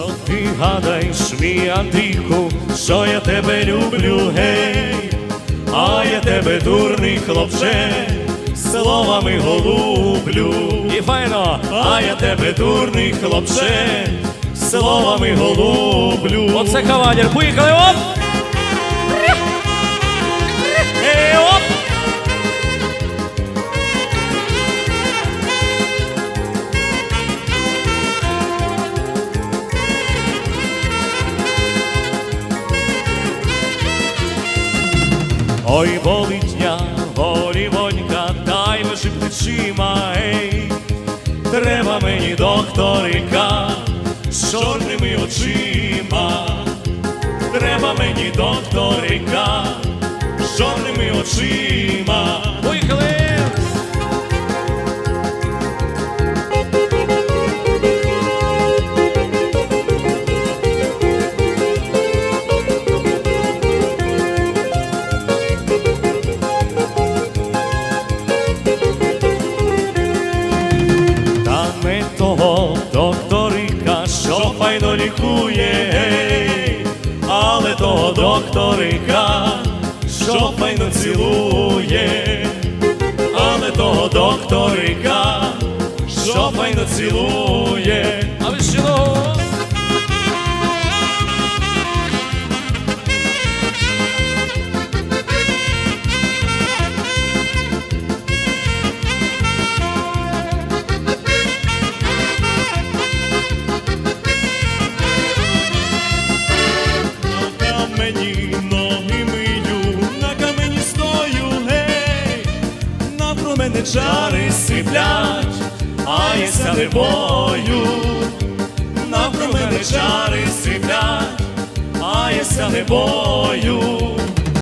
То ти гадаєш, мій Андрійку, що я тебе люблю, гей, а я тебе дурний хлопче, словами голублю. І файно, а я тебе дурний хлопче, словами голублю. Оце кавалер. Поїхали, оп! Ой, болить я, волівонька, дай лежи плечима, ей, треба мені докторика з чорними очима, треба мені докторика з чорними очима. Файно лікує, але того докторика, що файно цілує, але того докторика, що файно цілує. Мене чари сиплять, а я ся не бою, навкруг мене чари сиплять, а я ся не бою.